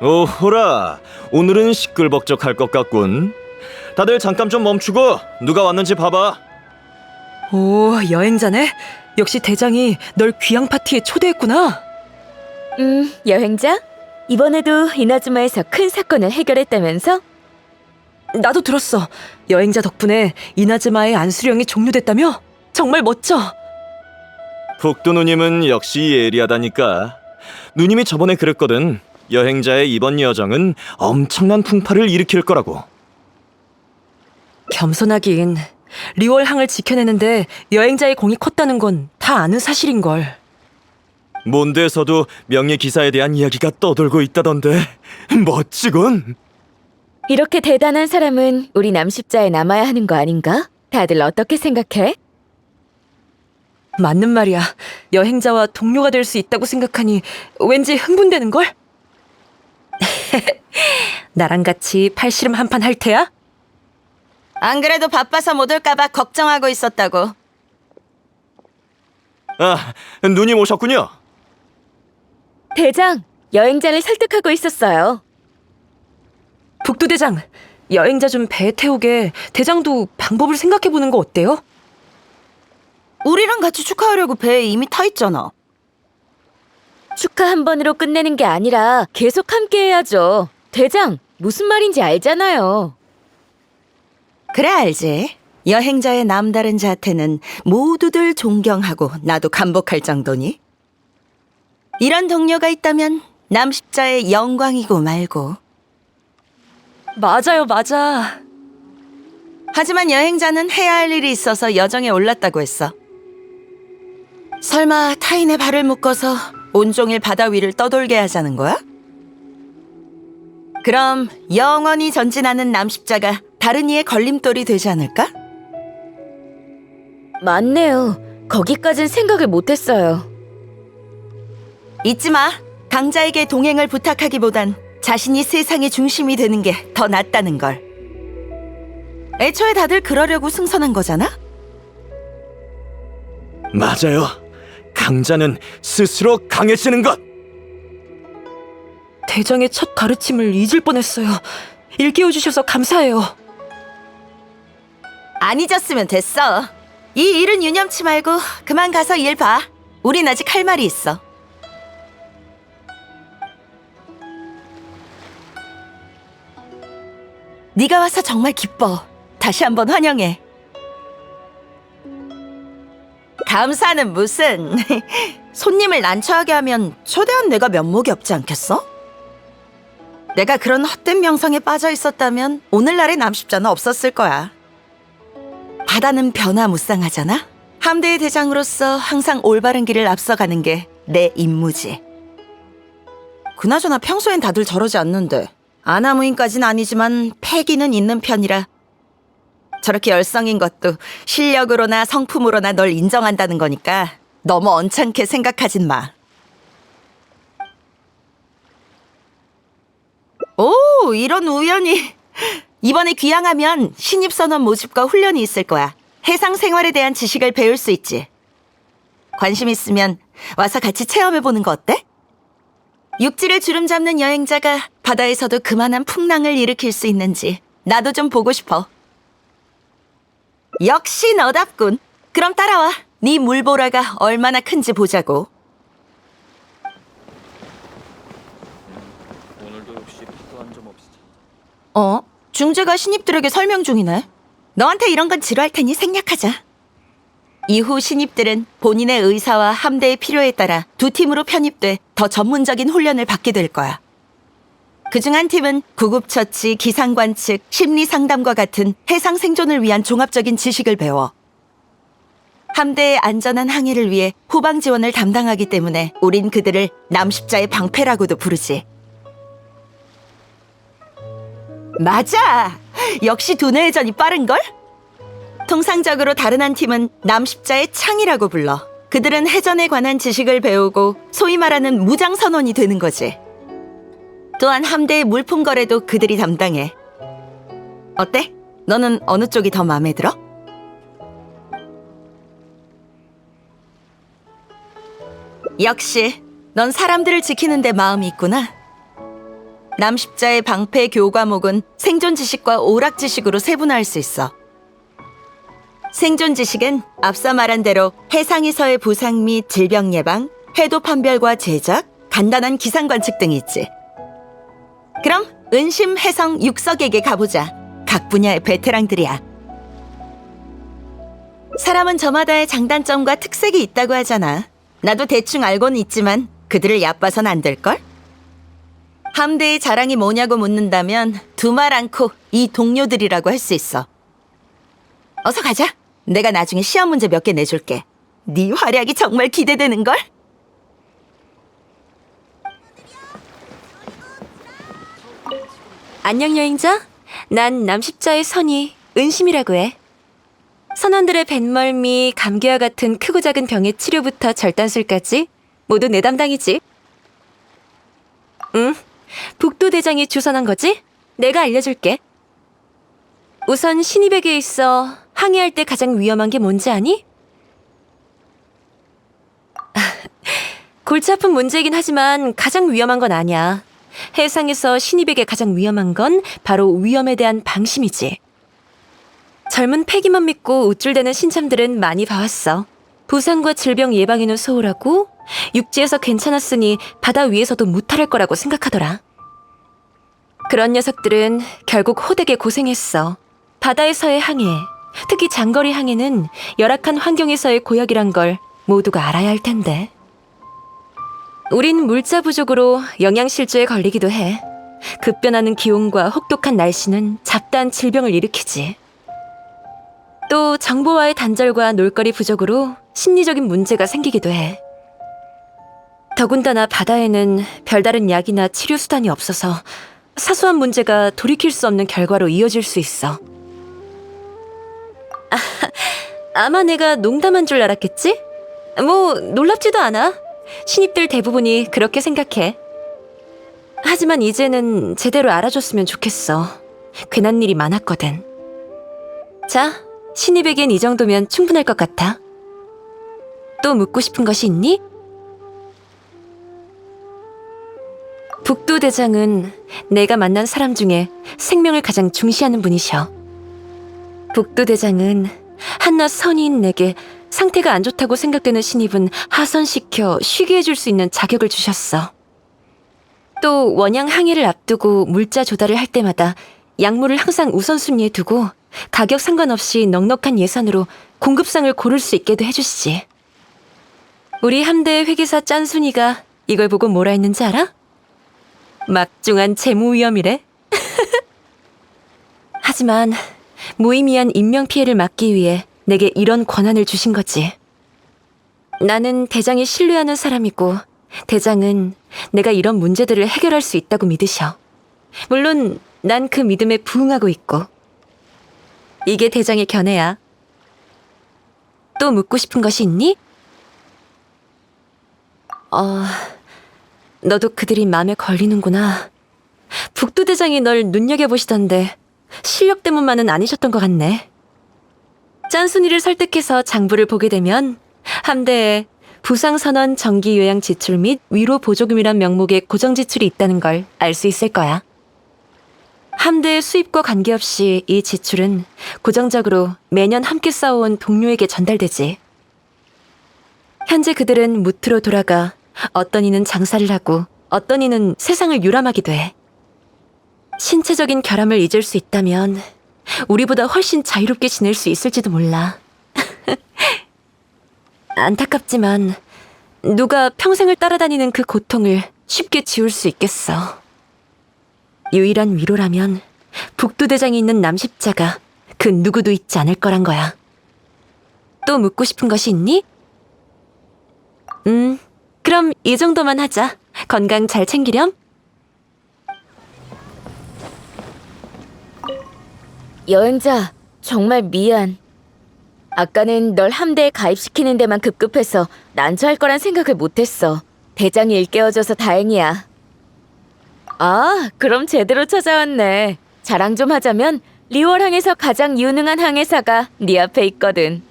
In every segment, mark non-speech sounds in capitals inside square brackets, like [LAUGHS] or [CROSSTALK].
오호라, 오늘은 시끌벅적할 것 같군. 다들 잠깐 좀 멈추고 누가 왔는지 봐봐. 오, 여행자네? 역시 대장이 널 귀향 파티에 초대했구나. 음, 여행자? 이번에도 이나즈마에서 큰 사건을 해결했다면서? 나도 들었어. 여행자 덕분에 이나즈마의 안수령이 종료됐다며? 정말 멋져. 북두 누님은 역시 예리하다니까. 누님이 저번에 그랬거든. 여행자의 이번 여정은 엄청난 풍파를 일으킬 거라고. 겸손하긴. 리월항을 지켜내는데 여행자의 공이 컸다는 건 다 아는 사실인걸. 몬드에서도 명예 기사에 대한 이야기가 떠돌고 있다던데 멋지군. 이렇게 대단한 사람은 우리 남십자에 남아야 하는 거 아닌가? 다들 어떻게 생각해? 맞는 말이야. 여행자와 동료가 될 수 있다고 생각하니 왠지 흥분되는걸? [LAUGHS] 나랑 같이 팔씨름 한 판 할 테야? 안 그래도 바빠서 못 올까봐 걱정하고 있었다고. 아, 누님 오셨군요. 대장, 여행자를 설득하고 있었어요. 북두대장, 여행자 좀 배에 태우게 대장도 방법을 생각해보는 거 어때요? 우리랑 같이 축하하려고 배에 이미 타 있잖아. 축하 한 번으로 끝내는 게 아니라 계속 함께 해야죠. 대장, 무슨 말인지 알잖아요. 그래 알지. 여행자의 남다른 자태는 모두들 존경하고 나도 감복할 정도니. 이런 동료가 있다면 남십자의 영광이고 말고. 맞아요, 맞아. 하지만 여행자는 해야 할 일이 있어서 여정에 올랐다고 했어. 설마 타인의 발을 묶어서 온종일 바다 위를 떠돌게 하자는 거야? 그럼 영원히 전진하는 남십자가 다른 이의 걸림돌이 되지 않을까? 맞네요. 거기까진 생각을 못했어요. 잊지 마. 강자에게 동행을 부탁하기보단 자신이 세상의 중심이 되는 게 더 낫다는 걸. 애초에 다들 그러려고 승선한 거잖아? 맞아요. 강자는 스스로 강해지는 것. 대장의 첫 가르침을 잊을 뻔했어요. 일깨워 주셔서 감사해요. 안 잊었으면 됐어. 이 일은 유념치 말고 그만 가서 일 봐. 우린 아직 할 말이 있어. 네가 와서 정말 기뻐. 다시 한번 환영해. 감사는 무슨 [LAUGHS] 손님을 난처하게 하면 초대한 내가 면목이 없지 않겠어? 내가 그런 헛된 명성에 빠져 있었다면 오늘날의 남십자는 없었을 거야. 바다는 변화무쌍하잖아. 함대의 대장으로서 항상 올바른 길을 앞서가는 게 내 임무지. 그나저나 평소엔 다들 저러지 않는데 아나무인까진 아니지만 패기는 있는 편이라 저렇게 열성인 것도 실력으로나 성품으로나 널 인정한다는 거니까 너무 언짢게 생각하진 마. 오, 이런 우연이. 이번에 귀향하면 신입선원 모집과 훈련이 있을 거야. 해상 생활에 대한 지식을 배울 수 있지. 관심 있으면 와서 같이 체험해보는 거 어때? 육지를 주름 잡는 여행자가 바다에서도 그만한 풍랑을 일으킬 수 있는지 나도 좀 보고 싶어. 역시 너답군. 그럼 따라와. 네 물보라가 얼마나 큰지 보자고. 오늘도 역시 파도 한 점 없이. 어? 중재가 신입들에게 설명 중이네. 너한테 이런 건 지루할 테니 생략하자. 이후 신입들은 본인의 의사와 함대의 필요에 따라 두 팀으로 편입돼 더 전문적인 훈련을 받게 될 거야. 그중 한 팀은 구급처치, 기상관측, 심리상담과 같은 해상 생존을 위한 종합적인 지식을 배워. 함대의 안전한 항해를 위해 후방 지원을 담당하기 때문에 우린 그들을 남십자의 방패라고도 부르지. 맞아! 역시 두뇌 회전이 빠른걸? 통상적으로 다른 한 팀은 남십자의 창이라고 불러. 그들은 해전에 관한 지식을 배우고 소위 말하는 무장선원이 되는 거지. 또한 함대의 물품 거래도 그들이 담당해. 어때? 너는 어느 쪽이 더 마음에 들어? 역시 넌 사람들을 지키는 데 마음이 있구나. 남십자의 방패 교과목은 생존 지식과 오락 지식으로 세분화할 수 있어. 생존 지식은 앞서 말한 대로 해상에서의 부상 및 질병 예방, 해도 판별과 제작, 간단한 기상 관측 등이 있지. 그럼 은심 해성 육석에게 가보자. 각 분야의 베테랑들이야. 사람은 저마다의 장단점과 특색이 있다고 하잖아. 나도 대충 알고는 있지만 그들을 얕봐선 안 될걸? 함대의 자랑이 뭐냐고 묻는다면 두 말 않고 이 동료들이라고 할 수 있어. 어서 가자. 내가 나중에 시험 문제 몇 개 내줄게. 네 활약이 정말 기대되는걸? 안녕 여행자. 난 남십자의 선이 은심이라고 해. 선원들의 뱃멀미, 감기와 같은 크고 작은 병의 치료부터 절단술까지 모두 내 담당이지. 응, 북도 대장이 주선한 거지? 내가 알려줄게. 우선 신입에게 있어 항해할 때 가장 위험한 게 뭔지 아니? [LAUGHS] 골치 아픈 문제이긴 하지만 가장 위험한 건 아니야. 해상에서 신입에게 가장 위험한 건 바로 위험에 대한 방심이지. 젊은 패기만 믿고 우쭐대는 신참들은 많이 봐왔어. 부상과 질병 예방에는 소홀하고 육지에서 괜찮았으니 바다 위에서도 무탈할 거라고 생각하더라. 그런 녀석들은 결국 호되게 고생했어. 바다에서의 항해, 특히 장거리 항해는 열악한 환경에서의 고역이란 걸 모두가 알아야 할 텐데. 우린 물자 부족으로 영양실조에 걸리기도 해. 급변하는 기온과 혹독한 날씨는 잡다한 질병을 일으키지. 또 정보와의 단절과 놀거리 부족으로 심리적인 문제가 생기기도 해. 더군다나 바다에는 별다른 약이나 치료 수단이 없어서 사소한 문제가 돌이킬 수 없는 결과로 이어질 수 있어. [LAUGHS] 아, 아마 내가 농담한 줄 알았겠지? 뭐 놀랍지도 않아. 신입들 대부분이 그렇게 생각해. 하지만 이제는 제대로 알아줬으면 좋겠어. 괜한 일이 많았거든. 자, 신입에겐 이 정도면 충분할 것 같아. 또 묻고 싶은 것이 있니? 북도 대장은 내가 만난 사람 중에 생명을 가장 중시하는 분이셔. 북도 대장은 한낱 선인 내게 상태가 안 좋다고 생각되는 신입은 하선시켜 쉬게 해줄 수 있는 자격을 주셨어. 또 원양 항해를 앞두고 물자 조달을 할 때마다 약물을 항상 우선순위에 두고 가격 상관없이 넉넉한 예산으로 공급상을 고를 수 있게도 해주시지. 우리 함대 회계사 짠순이가 이걸 보고 뭐라 했는지 알아? 막중한 재무 위험이래. [LAUGHS] 하지만 무의미한 인명 피해를 막기 위해 내게 이런 권한을 주신 거지. 나는 대장이 신뢰하는 사람이고 대장은 내가 이런 문제들을 해결할 수 있다고 믿으셔. 물론 난 그 믿음에 부응하고 있고. 이게 대장의 견해야. 또 묻고 싶은 것이 있니? 어, 너도 그들이 마음에 걸리는구나. 북두 대장이 널 눈여겨보시던데 실력 때문만은 아니셨던 것 같네. 짠순이를 설득해서 장부를 보게 되면 함대에 부상선언 정기 요양 지출 및 위로 보조금이란 명목의 고정 지출이 있다는 걸 알 수 있을 거야. 함대의 수입과 관계없이 이 지출은 고정적으로 매년 함께 싸워온 동료에게 전달되지. 현재 그들은 무트로 돌아가 어떤 이는 장사를 하고 어떤 이는 세상을 유람하기도 해. 신체적인 결함을 잊을 수 있다면 우리보다 훨씬 자유롭게 지낼 수 있을지도 몰라. [LAUGHS] 안타깝지만 누가 평생을 따라다니는 그 고통을 쉽게 지울 수 있겠어. 유일한 위로라면 북두대장이 있는 남십자가 그 누구도 있지 않을 거란 거야. 또 묻고 싶은 것이 있니? 음, 그럼 이 정도만 하자. 건강 잘 챙기렴. 여행자, 정말 미안. 아까는 널 함대에 가입시키는 데만 급급해서 난처할 거란 생각을 못했어. 대장이 일깨워줘서 다행이야. 아, 그럼 제대로 찾아왔네. 자랑 좀 하자면 리월항에서 가장 유능한 항해사가 네 앞에 있거든.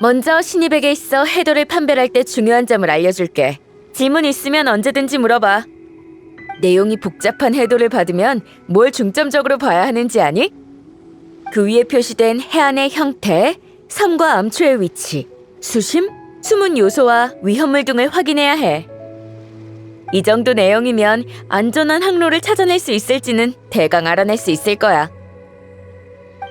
먼저 신입에게 있어 해도를 판별할 때 중요한 점을 알려줄게. 질문 있으면 언제든지 물어봐. 내용이 복잡한 해도를 받으면 뭘 중점적으로 봐야 하는지 아니? 그 위에 표시된 해안의 형태, 섬과 암초의 위치, 수심, 숨은 요소와 위험물 등을 확인해야 해. 이 정도 내용이면 안전한 항로를 찾아낼 수 있을지는 대강 알아낼 수 있을 거야.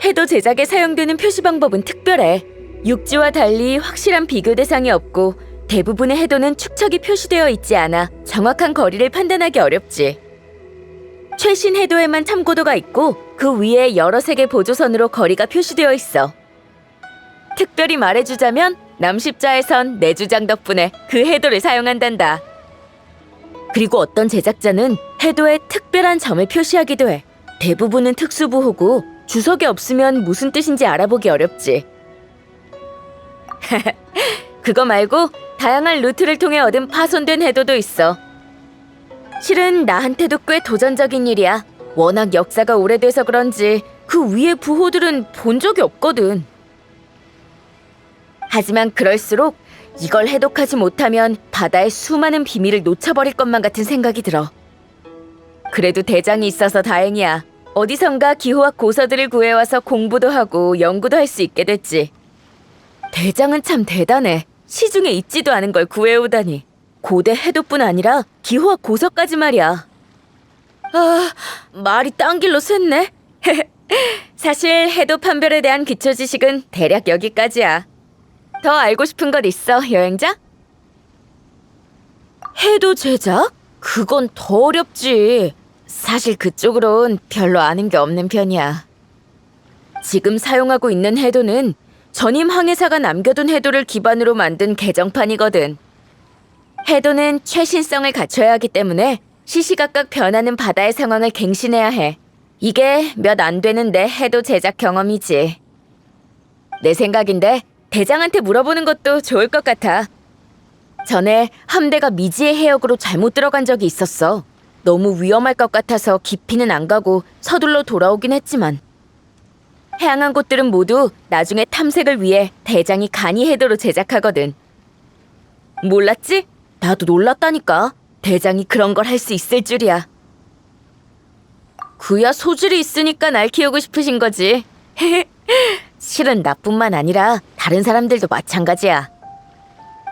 해도 제작에 사용되는 표시 방법은 특별해. 육지와 달리 확실한 비교 대상이 없고 대부분의 해도는 축척이 표시되어 있지 않아 정확한 거리를 판단하기 어렵지. 최신 해도에만 참고도가 있고 그 위에 여러 색의 보조선으로 거리가 표시되어 있어. 특별히 말해주자면 남십자에선 내 주장 덕분에 그 해도를 사용한단다. 그리고 어떤 제작자는 해도에 특별한 점을 표시하기도 해. 대부분은 특수부호고 주석이 없으면 무슨 뜻인지 알아보기 어렵지. [LAUGHS] 그거 말고 다양한 루트를 통해 얻은 파손된 해도도 있어. 실은 나한테도 꽤 도전적인 일이야. 워낙 역사가 오래돼서 그런지 그 위에 부호들은 본 적이 없거든. 하지만 그럴수록 이걸 해독하지 못하면 바다의 수많은 비밀을 놓쳐버릴 것만 같은 생각이 들어. 그래도 대장이 있어서 다행이야. 어디선가 기호학 고서들을 구해와서 공부도 하고 연구도 할 수 있게 됐지. 대장은 참 대단해. 시중에 있지도 않은 걸 구해오다니. 고대 해도뿐 아니라 기호학 고서까지 말이야. 아, 말이 딴 길로 샜네. [LAUGHS] 사실 해도 판별에 대한 기초 지식은 대략 여기까지야. 더 알고 싶은 것 있어, 여행자? 해도 제작? 그건 더 어렵지. 사실 그쪽으론 별로 아는 게 없는 편이야. 지금 사용하고 있는 해도는 전임 항해사가 남겨둔 해도를 기반으로 만든 개정판이거든. 해도는 최신성을 갖춰야 하기 때문에 시시각각 변하는 바다의 상황을 갱신해야 해. 이게 몇 안 되는 내 해도 제작 경험이지. 내 생각인데 대장한테 물어보는 것도 좋을 것 같아. 전에 함대가 미지의 해역으로 잘못 들어간 적이 있었어. 너무 위험할 것 같아서 깊이는 안 가고 서둘러 돌아오긴 했지만 해양한 곳들은 모두 나중에 탐색을 위해 대장이 간이 해도로 제작하거든. 몰랐지? 나도 놀랐다니까. 대장이 그런 걸 할 수 있을 줄이야. 그야 소질이 있으니까 날 키우고 싶으신 거지. [LAUGHS] 실은 나뿐만 아니라 다른 사람들도 마찬가지야.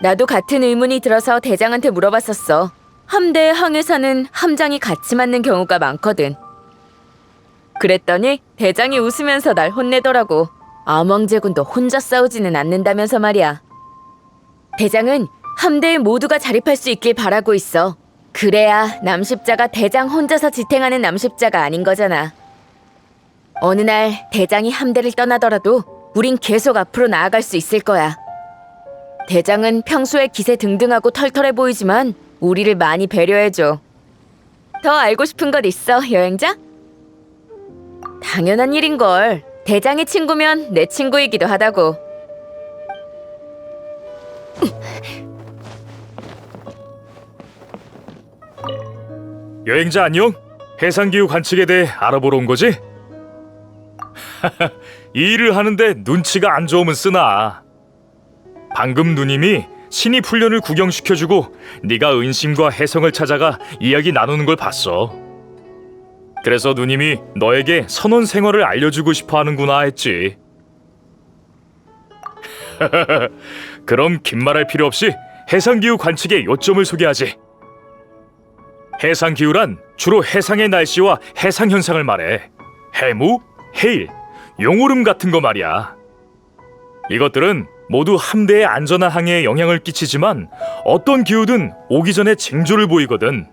나도 같은 의문이 들어서 대장한테 물어봤었어. 함대 항해사는 함장이 같이 맞는 경우가 많거든. 그랬더니 대장이 웃으면서 날 혼내더라고. 암왕제군도 혼자 싸우지는 않는다면서 말이야. 대장은 함대에 모두가 자립할 수 있길 바라고 있어. 그래야 남십자가 대장 혼자서 지탱하는 남십자가 아닌 거잖아. 어느 날 대장이 함대를 떠나더라도 우린 계속 앞으로 나아갈 수 있을 거야. 대장은 평소에 기세 등등하고 털털해 보이지만 우리를 많이 배려해줘. 더 알고 싶은 것 있어, 여행자? 당연한 일인걸. 대장의 친구면 내 친구이기도 하다고. 여행자 안녕? 해상기후 관측에 대해 알아보러 온 거지? [LAUGHS] 이 일을 하는데 눈치가 안 좋으면 쓰나. 방금 누님이 신입 훈련을 구경시켜주고 네가 은신과 해성을 찾아가 이야기 나누는 걸 봤어. 그래서 누님이 너에게 선원 생활을 알려주고 싶어 하는구나 했지. [LAUGHS] 그럼 긴 말할 필요 없이 해상기후 관측의 요점을 소개하지. 해상 기후란 주로 해상의 날씨와 해상 현상을 말해. 해무, 해일, 용오름 같은 거 말이야. 이것들은 모두 함대의 안전한 항해에 영향을 끼치지만 어떤 기후든 오기 전에 징조를 보이거든.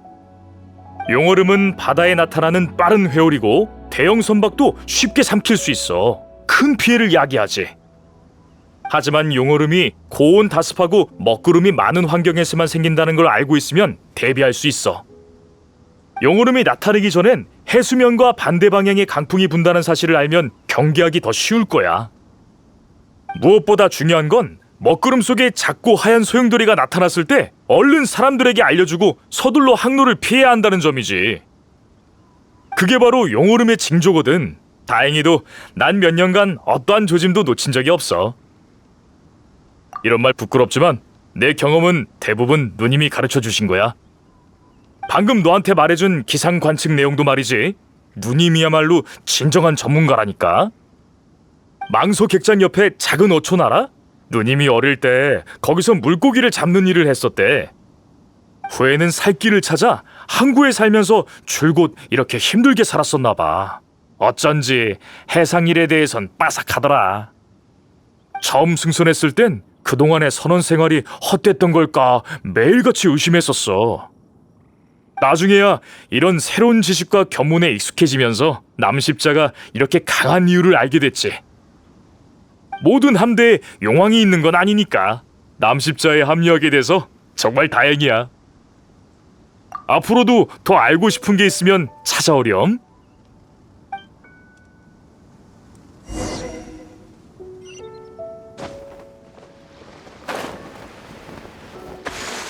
용오름은 바다에 나타나는 빠른 회오리고 대형 선박도 쉽게 삼킬 수 있어. 큰 피해를 야기하지. 하지만 용오름이 고온 다습하고 먹구름이 많은 환경에서만 생긴다는 걸 알고 있으면 대비할 수 있어. 용오름이 나타나기 전엔 해수면과 반대 방향의 강풍이 분다는 사실을 알면 경계하기 더 쉬울 거야. 무엇보다 중요한 건 먹구름 속에 작고 하얀 소용돌이가 나타났을 때 얼른 사람들에게 알려주고 서둘러 항로를 피해야 한다는 점이지. 그게 바로 용오름의 징조거든. 다행히도 난 몇 년간 어떠한 조짐도 놓친 적이 없어. 이런 말 부끄럽지만 내 경험은 대부분 누님이 가르쳐 주신 거야. 방금 너한테 말해준 기상 관측 내용도 말이지. 누님이야말로 진정한 전문가라니까. 망소 객잔 옆에 작은 어촌 알아? 누님이 어릴 때 거기서 물고기를 잡는 일을 했었대. 후에는 살 길을 찾아 항구에 살면서 줄곧 이렇게 힘들게 살았었나 봐. 어쩐지 해상 일에 대해선 빠삭하더라. 처음 승선했을 땐 그동안의 선원 생활이 헛됐던 걸까 매일같이 의심했었어. 나중에야 이런 새로운 지식과 견문에 익숙해지면서 남십자가 이렇게 강한 이유를 알게 됐지. 모든 함대에 용왕이 있는 건 아니니까 남십자에 합류하게 돼서 정말 다행이야. 앞으로도 더 알고 싶은 게 있으면 찾아오렴.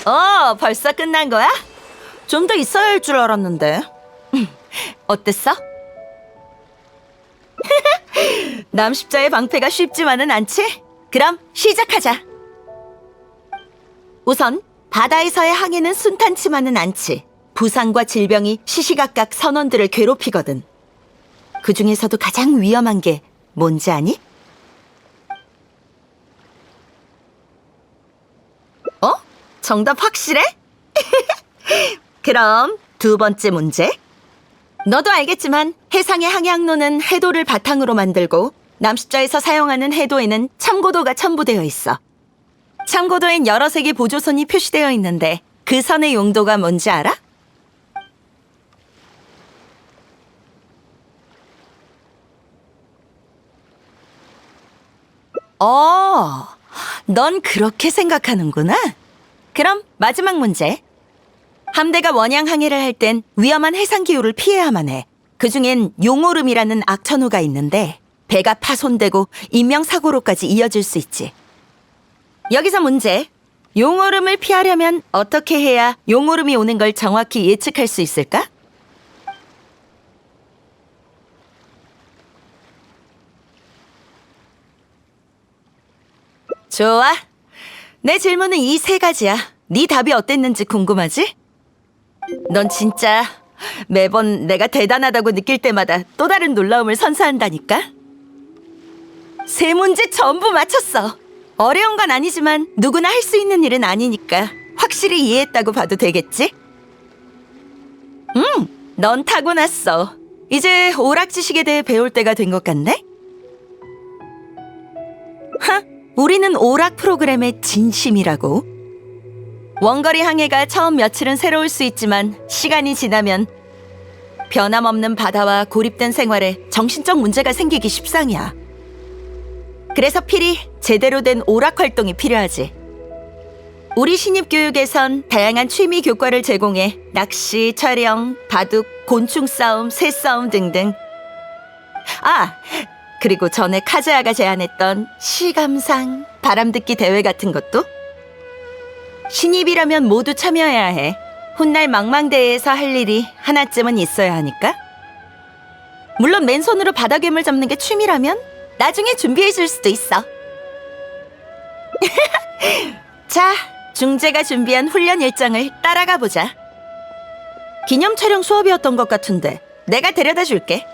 어, 벌써 끝난 거야? 좀 더 있어야 할 줄 알았는데. [LAUGHS] 어땠어? [LAUGHS] 남십자의 방패가 쉽지만은 않지? 그럼 시작하자. 우선 바다에서의 항해는 순탄치만은 않지. 부상과 질병이 시시각각 선원들을 괴롭히거든. 그 중에서도 가장 위험한 게 뭔지 아니? 어? 정답 확실해? [LAUGHS] 그럼 두 번째 문제. 너도 알겠지만 해상의 항해항로는 해도를 바탕으로 만들고 남십자에서 사용하는 해도에는 참고도가 첨부되어 있어. 참고도엔 여러 색의 보조선이 표시되어 있는데 그 선의 용도가 뭔지 알아? 어, 넌 그렇게 생각하는구나. 그럼 마지막 문제. 함대가 원양 항해를 할 땐 위험한 해상 기후를 피해야만 해. 그 중엔 용오름이라는 악천후가 있는데 배가 파손되고 인명사고로까지 이어질 수 있지. 여기서 문제. 용오름을 피하려면 어떻게 해야 용오름이 오는 걸 정확히 예측할 수 있을까? 좋아. 내 질문은 이 세 가지야. 네 답이 어땠는지 궁금하지? 넌 진짜 매번 내가 대단하다고 느낄 때마다 또 다른 놀라움을 선사한다니까? 세 문제 전부 맞췄어. 어려운 건 아니지만 누구나 할 수 있는 일은 아니니까 확실히 이해했다고 봐도 되겠지? 음, 넌 타고났어. 이제 오락 지식에 대해 배울 때가 된 것 같네? 하, 우리는 오락 프로그램의 진심이라고. 원거리 항해가 처음 며칠은 새로울 수 있지만 시간이 지나면 변함없는 바다와 고립된 생활에 정신적 문제가 생기기 십상이야. 그래서 필히 제대로 된 오락 활동이 필요하지. 우리 신입 교육에선 다양한 취미 교과를 제공해 낚시, 촬영, 바둑, 곤충 싸움, 새 싸움 등등. 아, 그리고 전에 카즈아가 제안했던 시감상, 바람듣기 대회 같은 것도 신입이라면 모두 참여해야 해. 훗날 망망대회에서 할 일이 하나쯤은 있어야 하니까. 물론 맨손으로 바다괴물 잡는 게 취미라면 나중에 준비해 줄 수도 있어. [LAUGHS] 자, 중재가 준비한 훈련 일정을 따라가 보자. 기념 촬영 수업이었던 것 같은데 내가 데려다 줄게.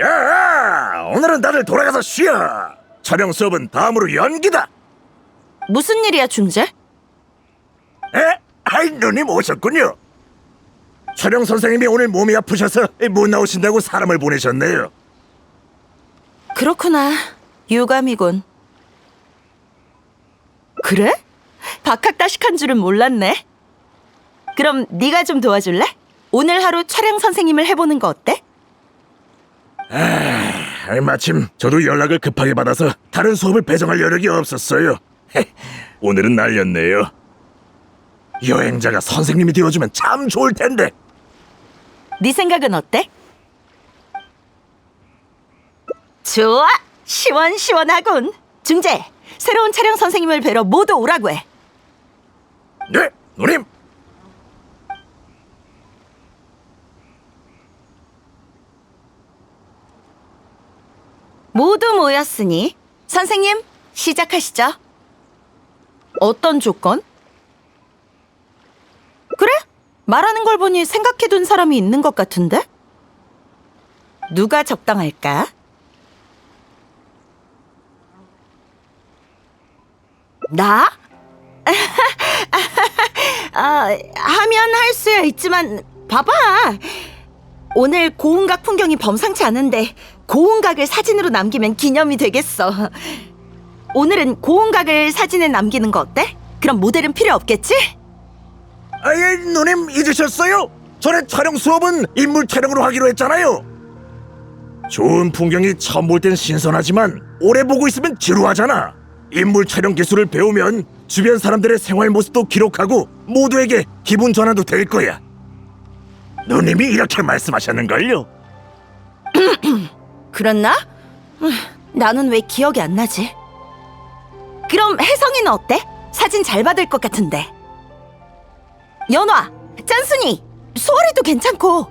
야, 오늘은 다들 돌아가서 쉬어. 촬영 수업은 다음으로 연기다. 무슨 일이야, 중재? 에? 아이 누님 오셨군요. 촬영 선생님이 오늘 몸이 아프셔서 못 나오신다고 사람을 보내셨네요. 그렇구나. 유감이군. 그래? 박학다식한 줄은 몰랐네. 그럼 네가 좀 도와줄래? 오늘 하루 촬영 선생님을 해보는 거 어때? 아이, 마침 저도 연락을 급하게 받아서 다른 수업을 배정할 여력이 없었어요. [LAUGHS] 오늘은 날렸네요. 여행자가 선생님이 되어주면 참 좋을 텐데. 네 생각은 어때? 좋아! 시원시원하군. 중재, 새로운 촬영 선생님을 뵈러 모두 오라고 해. 네, 누님. 모두 모였으니 선생님 시작하시죠. 어떤 조건? 그래? 말하는 걸 보니 생각해둔 사람이 있는 것 같은데? 누가 적당할까? 나? 아, [LAUGHS] 하면 할 수야 있지만 봐봐. 오늘 고운각 풍경이 범상치 않은데 고운각을 사진으로 남기면 기념이 되겠어. 오늘은 고운각을 사진에 남기는 거 어때? 그럼 모델은 필요 없겠지? 아예 누님 잊으셨어요? 전에 촬영 수업은 인물 촬영으로 하기로 했잖아요. 좋은 풍경이 처음 볼 땐 신선하지만 오래 보고 있으면 지루하잖아. 인물 촬영 기술을 배우면 주변 사람들의 생활 모습도 기록하고 모두에게 기분 전환도 될 거야. 누님이 이렇게 말씀하셨는걸요. [CLEARS THROAT] 그랬나? 음, 나는 왜 기억이 안 나지? 그럼 혜성이는 어때? 사진 잘 받을 것 같은데. 연화, 짠순이, 소월이도 괜찮고.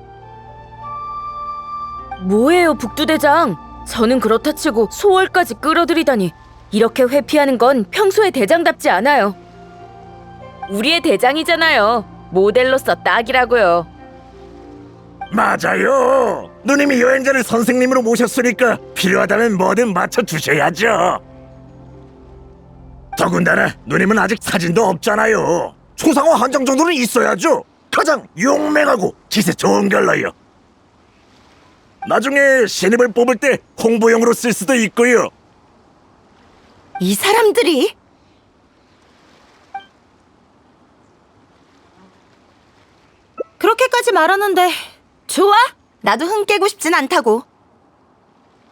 뭐예요, 북두대장? 저는 그렇다 치고 소월까지 끌어들이다니 이렇게 회피하는 건 평소의 대장답지 않아요. 우리의 대장이잖아요. 모델로서 딱이라고요. 맞아요. 누님이 여행자를 선생님으로 모셨으니까 필요하다면 뭐든 맞춰 주셔야죠. 더군다나 누님은 아직 사진도 없잖아요. 초상화 한 장 정도는 있어야죠. 가장 용맹하고 기세 좋은 걸로요. 나중에 신입을 뽑을 때 홍보용으로 쓸 수도 있고요. 이 사람들이 그렇게까지 말하는데 좋아? 나도 흥 깨고 싶진 않다고.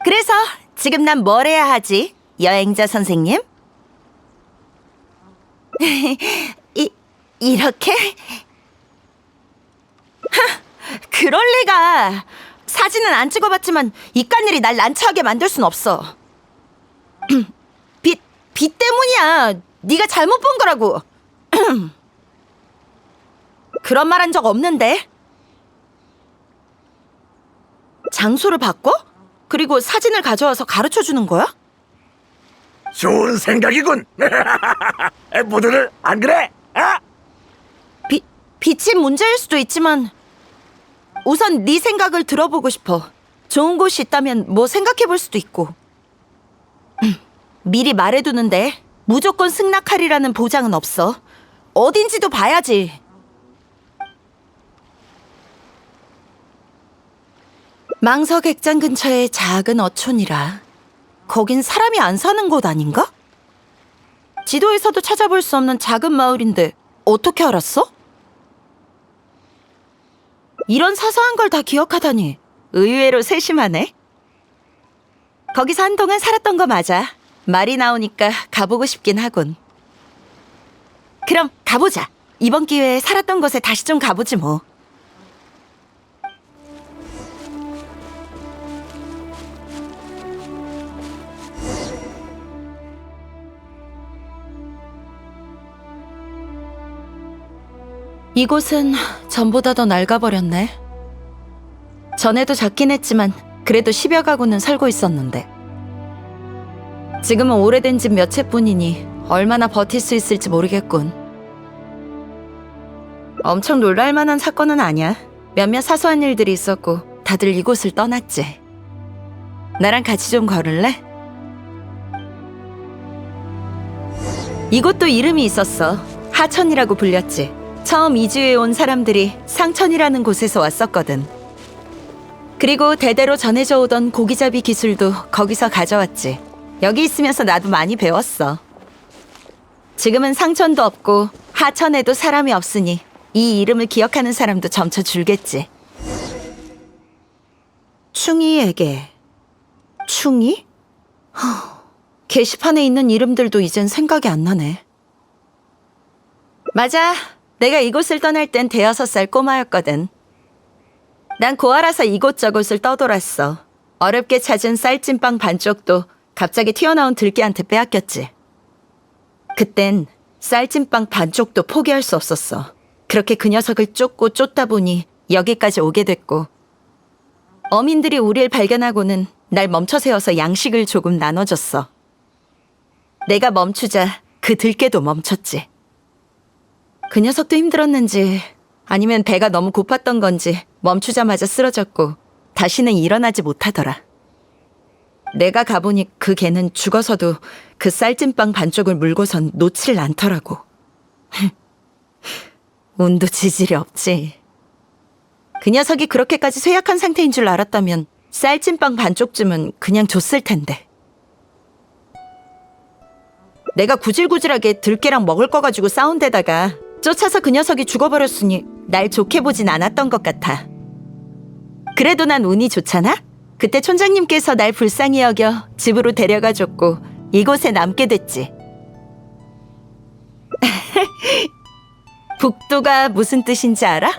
그래서 지금 난 뭘 해야 하지? 여행자 선생님? [LAUGHS] 이 이렇게? 하, 그럴 리가. 사진은 안 찍어봤지만 이깟 일이 날 난처하게 만들 순 없어. [CLEARS THROAT] 비, 비 때문이야. 네가 잘못 본 거라고. [CLEARS THROAT] 그런 말 한 적 없는데. 장소를 바꿔? 그리고 사진을 가져와서 가르쳐 주는 거야? 좋은 생각이군. [LAUGHS] 모두들 안 그래? 아? 비, 빛이 문제일 수도 있지만 우선 네 생각을 들어보고 싶어. 좋은 곳이 있다면 뭐 생각해 볼 수도 있고. 음, 미리 말해두는데 무조건 승낙하리라는 보장은 없어. 어딘지도 봐야지. 망석 액장 근처에 작은 어촌이라. 거긴 사람이 안 사는 곳 아닌가? 지도에서도 찾아볼 수 없는 작은 마을인데 어떻게 알았어? 이런 사소한 걸 다 기억하다니 의외로 세심하네. 거기서 한동안 살았던 거 맞아. 말이 나오니까 가보고 싶긴 하군. 그럼 가보자. 이번 기회에 살았던 곳에 다시 좀 가보지 뭐. 이곳은 전보다 더 낡아버렸네. 전에도 작긴 했지만 그래도 10여 가구는 살고 있었는데. 지금은 오래된 집 몇 채뿐이니 얼마나 버틸 수 있을지 모르겠군. 엄청 놀랄 만한 사건은 아니야. 몇몇 사소한 일들이 있었고 다들 이곳을 떠났지. 나랑 같이 좀 걸을래? 이곳도 이름이 있었어. 하천이라고 불렸지. 처음 이주해 온 사람들이 상천이라는 곳에서 왔었거든. 그리고 대대로 전해져 오던 고기잡이 기술도 거기서 가져왔지. 여기 있으면서 나도 많이 배웠어. 지금은 상천도 없고 하천에도 사람이 없으니 이 이름을 기억하는 사람도 점차 줄겠지. 충이에게 충이? 허, 게시판에 있는 이름들도 이젠 생각이 안 나네. 맞아. 내가 이곳을 떠날 땐 대여섯 살 꼬마였거든. 난 고아라서 이곳저곳을 떠돌았어. 어렵게 찾은 쌀찐빵 반쪽도 갑자기 튀어나온 들깨한테 빼앗겼지. 그땐 쌀찐빵 반쪽도 포기할 수 없었어. 그렇게 그 녀석을 쫓고 쫓다 보니 여기까지 오게 됐고 어민들이 우리를 발견하고는 날 멈춰 세워서 양식을 조금 나눠줬어. 내가 멈추자 그 들깨도 멈췄지. 그 녀석도 힘들었는지 아니면 배가 너무 고팠던 건지 멈추자마자 쓰러졌고 다시는 일어나지 못하더라. 내가 가보니 그 개는 죽어서도 그 쌀찐빵 반쪽을 물고선 놓질 않더라고. [LAUGHS] 운도 지질이 없지. 그 녀석이 그렇게까지 쇠약한 상태인 줄 알았다면 쌀찐빵 반쪽쯤은 그냥 줬을 텐데. 내가 구질구질하게 들깨랑 먹을 거 가지고 싸운 데다가 쫓아서 그 녀석이 죽어버렸으니 날 좋게 보진 않았던 것 같아. 그래도 난 운이 좋잖아? 그때 촌장님께서 날 불쌍히 여겨 집으로 데려가 줬고 이곳에 남게 됐지. [LAUGHS] 북도가 무슨 뜻인지 알아?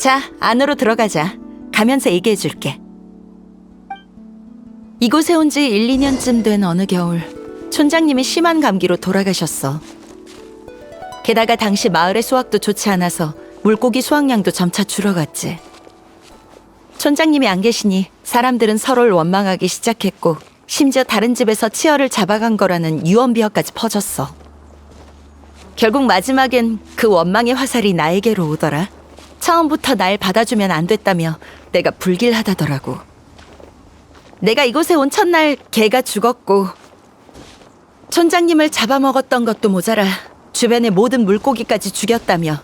자, 안으로 들어가자. 가면서 얘기해 줄게. 이곳에 온 지 1, 2년쯤 된 어느 겨울, 촌장님이 심한 감기로 돌아가셨어. 게다가 당시 마을의 수확도 좋지 않아서 물고기 수확량도 점차 줄어갔지. 촌장님이 안 계시니 사람들은 서로를 원망하기 시작했고, 심지어 다른 집에서 치어를 잡아간 거라는 유언비어까지 퍼졌어. 결국 마지막엔 그 원망의 화살이 나에게로 오더라. 처음부터 날 받아주면 안 됐다며 내가 불길하다더라고. 내가 이곳에 온 첫날 개가 죽었고 촌장님을 잡아먹었던 것도 모자라 주변의 모든 물고기까지 죽였다며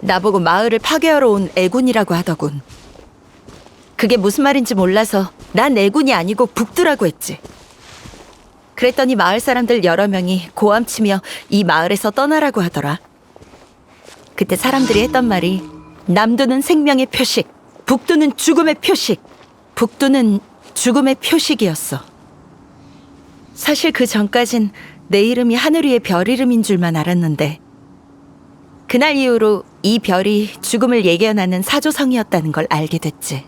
나보고 마을을 파괴하러 온 애군이라고 하더군. 그게 무슨 말인지 몰라서 난 애군이 아니고 북두라고 했지. 그랬더니 마을 사람들 여러 명이 고함치며 이 마을에서 떠나라고 하더라. 그때 사람들이 했던 말이 남두는 생명의 표식, 북두는 죽음의 표식, 북두는 죽음의 표식이었어. 사실 그 전까진 내 이름이 하늘 위의 별 이름인 줄만 알았는데 그날 이후로 이 별이 죽음을 예견하는 사조성이었다는 걸 알게 됐지.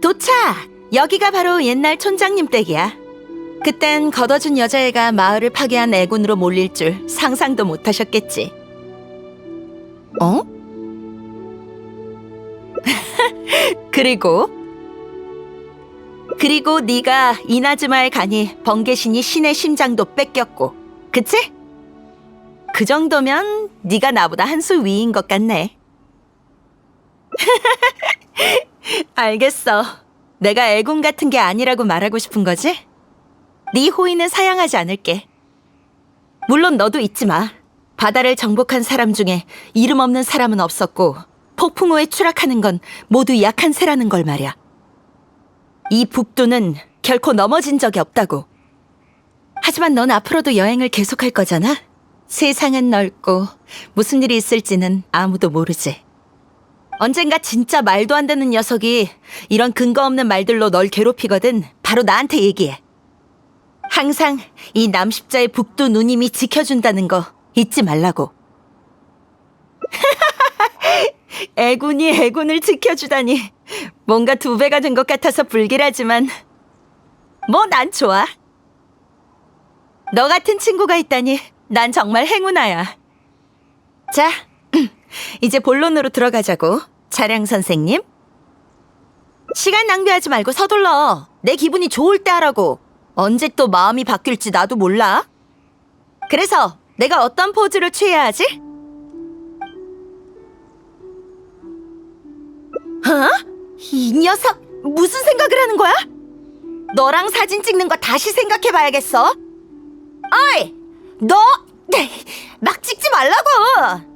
도착! 여기가 바로 옛날 촌장님 댁이야. 그땐 걷어준 여자애가 마을을 파괴한 애군으로 몰릴 줄 상상도 못 하셨겠지. 어? [LAUGHS] 그리고 그리고 네가 이나즈마에 가니 번개신이 신의 심장도 뺏겼고, 그치? 그 정도면 네가 나보다 한 수 위인 것 같네. [LAUGHS] 알겠어. 내가 애군 같은 게 아니라고 말하고 싶은 거지? 네 호의는 사양하지 않을게. 물론 너도 잊지 마. 바다를 정복한 사람 중에 이름 없는 사람은 없었고 폭풍우에 추락하는 건 모두 약한 새라는 걸 말이야. 이 북두는 결코 넘어진 적이 없다고. 하지만 넌 앞으로도 여행을 계속할 거잖아? 세상은 넓고 무슨 일이 있을지는 아무도 모르지. 언젠가 진짜 말도 안 되는 녀석이 이런 근거 없는 말들로 널 괴롭히거든 바로 나한테 얘기해. 항상 이 남십자의 북두 누님이 지켜준다는 거 잊지 말라고. [LAUGHS] 애군이 애군을 지켜주다니 뭔가 두 배가 된 것 같아서 불길하지만 뭐 난 좋아. 너 같은 친구가 있다니 난 정말 행운아야. 자, [CLEARS THROAT] 이제 본론으로 들어가자고. 차량 선생님. 시간 낭비하지 말고 서둘러. 내 기분이 좋을 때 하라고. 언제 또 마음이 바뀔지 나도 몰라. 그래서 내가 어떤 포즈를 취해야 하지? 어? 이 녀석 무슨 생각을 하는 거야? 너랑 사진 찍는 거 다시 생각해봐야겠어. 어이, 너 네, 막 찍지 말라고.